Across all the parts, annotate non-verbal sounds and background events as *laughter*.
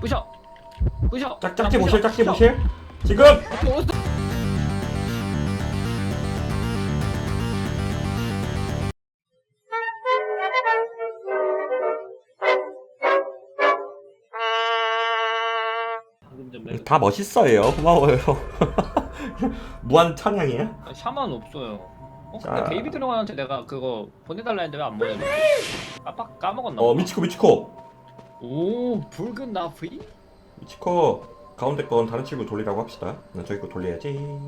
부셔 부셔 짝 짝지 보실 짝지 부셔. 보실 지금. 방금 다 멋있어요 고마워요 *laughs* 무한 찬양이야 아, 샤만 없어요. 어? 자. 근데 데이비드 롱한테 내가 그거 보내달라 했는데 왜 안 보내줬지? 깜빡 까먹었나? 어 보다. 미치코 미치코 오 붉은 나프이? 미치코 가운데 건 다른 친구 돌리라고 합시다 난 저기 거 돌려야지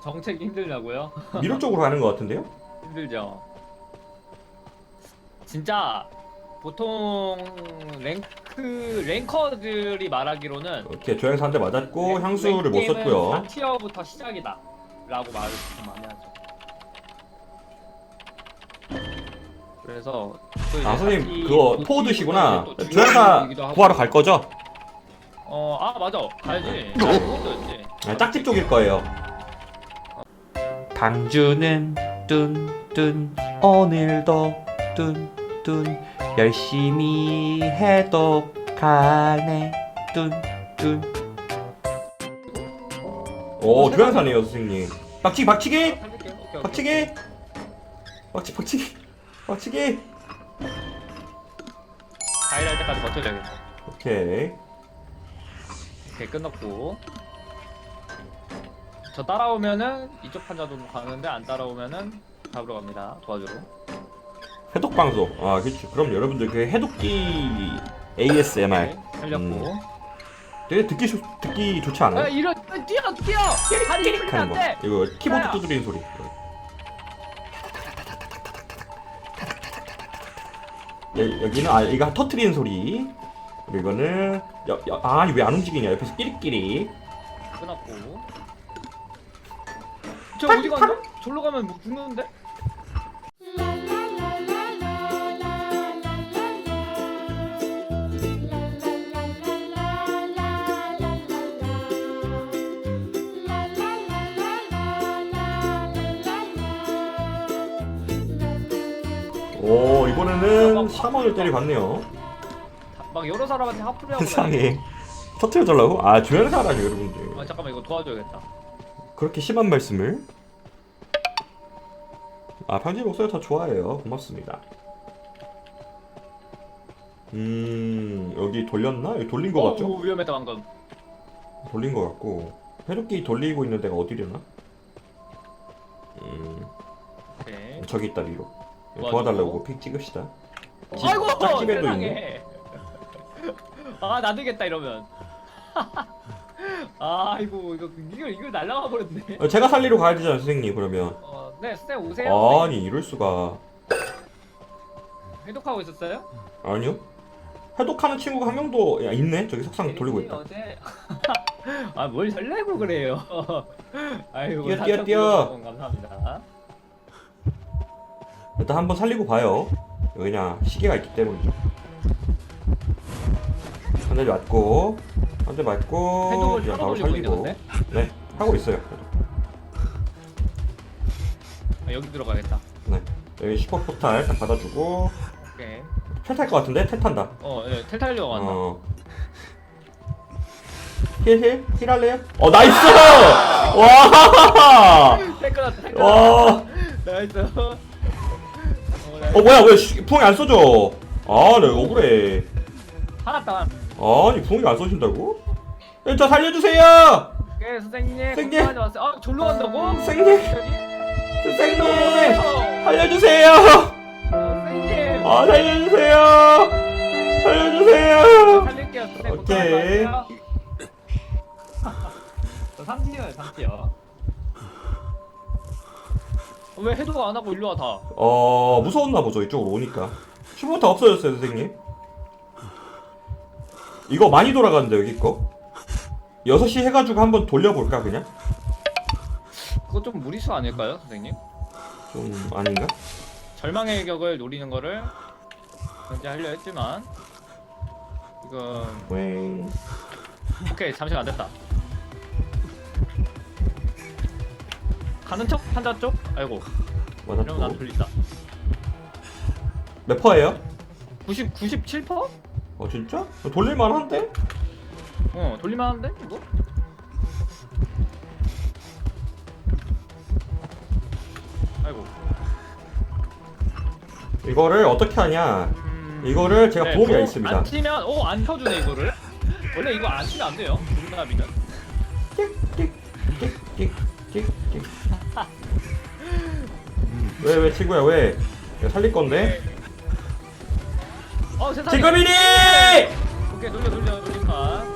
정책이 힘들냐고요? *laughs* 미로 쪽으로 가는 것 같은데요? 힘들죠. 진짜 보통 랭크 랭커들이 말하기로는 이렇게 조향사 한 대 맞았고 향수를 못 썼고요 4티어부터 시작이다. 라고 말을 좀 많이 하죠. 그래서 또 이제 아 선생님 그거 토 드시구나 또 중요한 조향사 얘기도 하고. 구하러 갈 거죠? 어, 아 맞아. 가야지. 그것도였지. 아, 짝집 쪽일 거예요 당주는 뚠뚠 오늘도 뚠뚠 열심히 해도 가네 뚠뚠 오 조향사네요 선생님 박치기 박치기 살릴게요. 오케이, 오케이. 박치기 박치 박치기 박치기 가일 할 때까지 버텨줘야겠다. 오케이 오케이 끝났고. 저 따라오면은 이쪽 판자도 가는데 안 따라오면은 잡으러 갑니다. 도와주러. 해독 방송 아 그렇죠 그럼 여러분들 그 해독기 ASMR 오케이, 살렸고. 음. 되게 듣기 좋 듣기 좋지 않아요? 아 이런 뛰어 뛰어. 다리 하는 거 돼. 이거 키보드 야야. 두드리는 소리 여, 여기는 아 이거 터트리는 소리 그리고 이거는 여, 여, 아니 왜안 움직이냐 옆에서 끼리끼리 끝났고. 저 어디 갔나? 절로 가면 뭐 죽는데? 이번에는 샤먼을 때려봤네요 막 여러 사람한테 하프를 하고. 세상에 터트려달라고? 아 조연사라니 여러분들 다니네. 아 잠깐만 이거 도와줘야겠다. 그렇게 심한 말씀을 아 편지 목소리 더 좋아해요 고맙습니다 음 여기 돌렸나? 여기 돌린 거 어, 같죠? 오, 위험했다 방금. 돌린 거 같고 해독기 돌리고 있는 데가 어디려나? 음 오케이. 저기 있다 위로 도와주고. 도와달라고 픽 찍읍시다 집- 아이고 짝집에도 세상에. 아 나되겠다 이러면. *laughs* 아이고 이거 이걸 이걸 날라가 버렸네. 어, 제가 살리러 가야 되잖아요 선생님 그러면 어, 네, 쌤 오세요. 아니 이럴 수가 해독하고 있었어요? 아니요 해독하는 친구가 한 명도 야 있네 저기 석상 돌리고 있다 어제. *laughs* 아, 뭘 설레고 그래요. *laughs* 아이고, 뛰어, 뛰어, 뛰어. 감사합니다. 일단 한번 살리고 봐요. 왜냐 시계가 있기 때문이죠. 한 대 맞고 한 대 맞고 그냥 바로 살리고 있는데? 네 하고 있어요. 아, 여기 들어가겠다. 네 여기 슈퍼 포탈 딱 받아주고 오케이. 텔탈 것 같은데 텔 탄다. 어, 예, 텔탈리어 간다. 어. 힐힐 힐 할래요? 어 나이스! *laughs* 와! 텔 끊었다, 텔 끊었다. 와! 나이스. 어. 어 뭐야 왜 슈- 부엉이 안 써져? 아, 네 억울해. 화났다. 아니 부엉이 안 써진다고? 예, 저 살려주세요! 오케이, 선생님. 선생님. 걱정하지 마세요. 아, 졸로 간다고? 선생님! 선생님! 살려주세요! 선생님. 아 살려주세요! 살려주세요! 살릴게요, 선생님. 오케이. *laughs* 저 3티어요, 3티어. 왜 해독 안 하고 일로 와 다? 어 무서웠나 보죠 이쪽으로 오니까 슈퍼부터 없어졌어요 선생님 이거 많이 돌아가는데 여기 거 6시 해가지고 한번 돌려볼까 그냥? 그거 좀 무리수 아닐까요, 선생님? 좀 아닌가? 절망의 격을 노리는 거를 이제 하려 했지만 이거 웽 오케이 잠시만 안 됐다. 가는 척 판자 쪽? 아이고 이러면 맞았고 돌린다. 몇 퍼예요? 90 97%? 어 진짜? 돌릴만 한데? 어 돌릴만한데 이거? 아이고. 이거를 어떻게 하냐? 음, 이거를 제가 네, 부업이 그거 있습니다. 안 치면 오안 켜주네 이거를. 원래 이거 안 치면 안 돼요. 중납이면. 왜 왜 친구야 왜? 내가 살릴 건데? 어 세상에. 지금이니! 오케이 돌려 돌려 돌림판.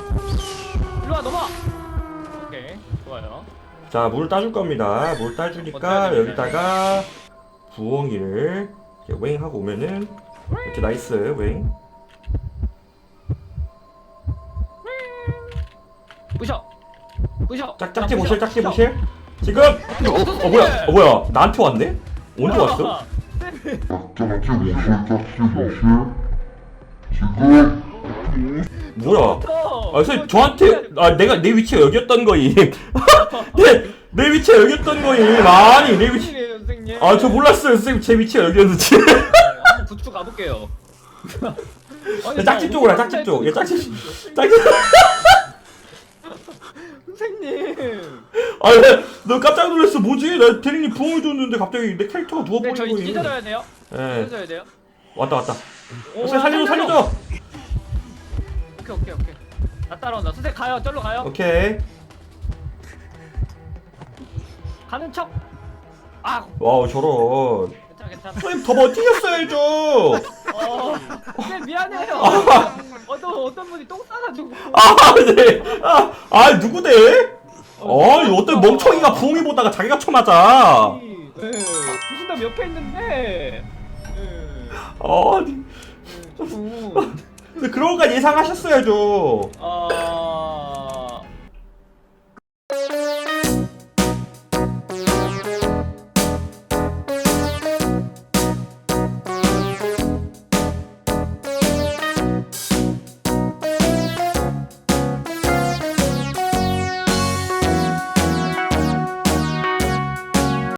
일로 와 넘어. 오케이 좋아요. 자, 물 따줄 겁니다. 물 따주니까 어때야 여기다가 부엉이를 이렇게 웽 하고 오면은 이렇게 나이스 웽. 부셔. 부셔. 짝 짝지 자, 보실 부셔, 짝지 부셔. 보실. 지금 어 뭐야? 어 뭐야? 나한테 왔네? 언제 왔어? 뭐야? 어, 아, 선생님 저한테 아 내가 내 위치가 여기였던 거임. *laughs* 내, 내 위치가 여기였던 거임. 아니 내 위치. 선생님, 선생님. 아 저 몰랐어요 선생님 제 위치가 여기였는지. 한번 구축 가볼게요. *laughs* 아니, 야, 짝집 나 쪽으로 해, 짝집 쪽. 야, 짝집 짝지. 선생님. 아너 깜짝 놀랐어 뭐지? 나 대리님 부엉이 줬는데 갑자기 내 캐릭터가 네, 누워버린 저희 거임. 찢어져야 돼요. 예. 찢어져야 돼요. 왔다 왔다. 오, 선생님 살려줘 살려줘. 오케이 오케이 오케이. 나 따라온다. 선생 가요. 절로 가요. 오케이. 가는 척. 아, 와우 저런. 괜찮아 괜찮아. 선생님 더 버티셨어야죠. 어, 네 미안해요. 어떤 어떤 분이 똥 싸가지고. 아 네. 아, 아 누구 대? 아 어떤 멍청이가 부엉이 보다가 자기가 쳐맞아. 네, 부신담 옆에 있는데. 네, 아, 네, 조금. 근데 그런 거 예상하셨어야죠. 아,